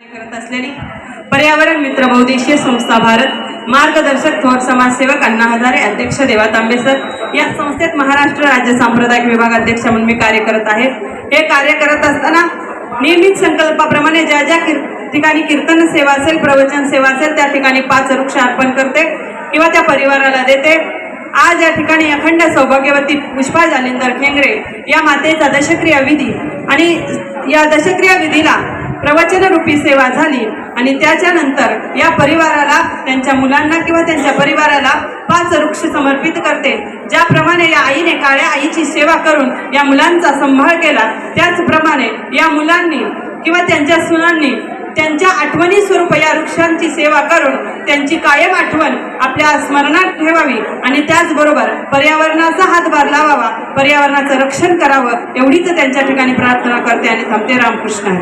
करत असलेली पर्यावरण मित्र बहुदेशीय संस्था भारत मार्गदर्शक थोर समाजसेवक अण्णा हजारे अध्यक्ष देवा तांबेसर या संस्थेत महाराष्ट्र राज्य सांप्रदायिक विभाग अध्यक्ष म्हणून मी कार्य करत आहे. हे कार्य करत असताना नियमित संकल्पाप्रमाणे ज्या ज्या किर ठिकाणी कीर्तन सेवा असेल प्रवचन सेवा असेल त्या ठिकाणी पाच वृक्ष अर्पण करते किंवा त्या परिवाराला देते. आज या ठिकाणी अखंड सौभाग्यवती पुष्पा जालिंदर खेंगरे या मातेचा दशक्रिया विधी आणि या दशक्रिया विधीला प्रवचनरूपी सेवा झाली आणि त्याच्यानंतर या परिवाराला त्यांच्या मुलांना किंवा त्यांच्या परिवाराला पाच वृक्ष समर्पित करते. ज्याप्रमाणे या आईने काळ्या आईची सेवा करून या मुलांचा संभाळ केला त्याचप्रमाणे या मुलांनी किंवा त्यांच्या सुनांनी त्यांच्या आठवणी स्वरूप या वृक्षांची सेवा करून त्यांची कायम आठवण आपल्या स्मरणात ठेवावी आणि त्याचबरोबर पर्यावरणाचा हातभार लावावा. पर्यावरणाचं रक्षण करावं एवढीच त्यांच्या ठिकाणी प्रार्थना करते आणि थांबते. रामकृष्ण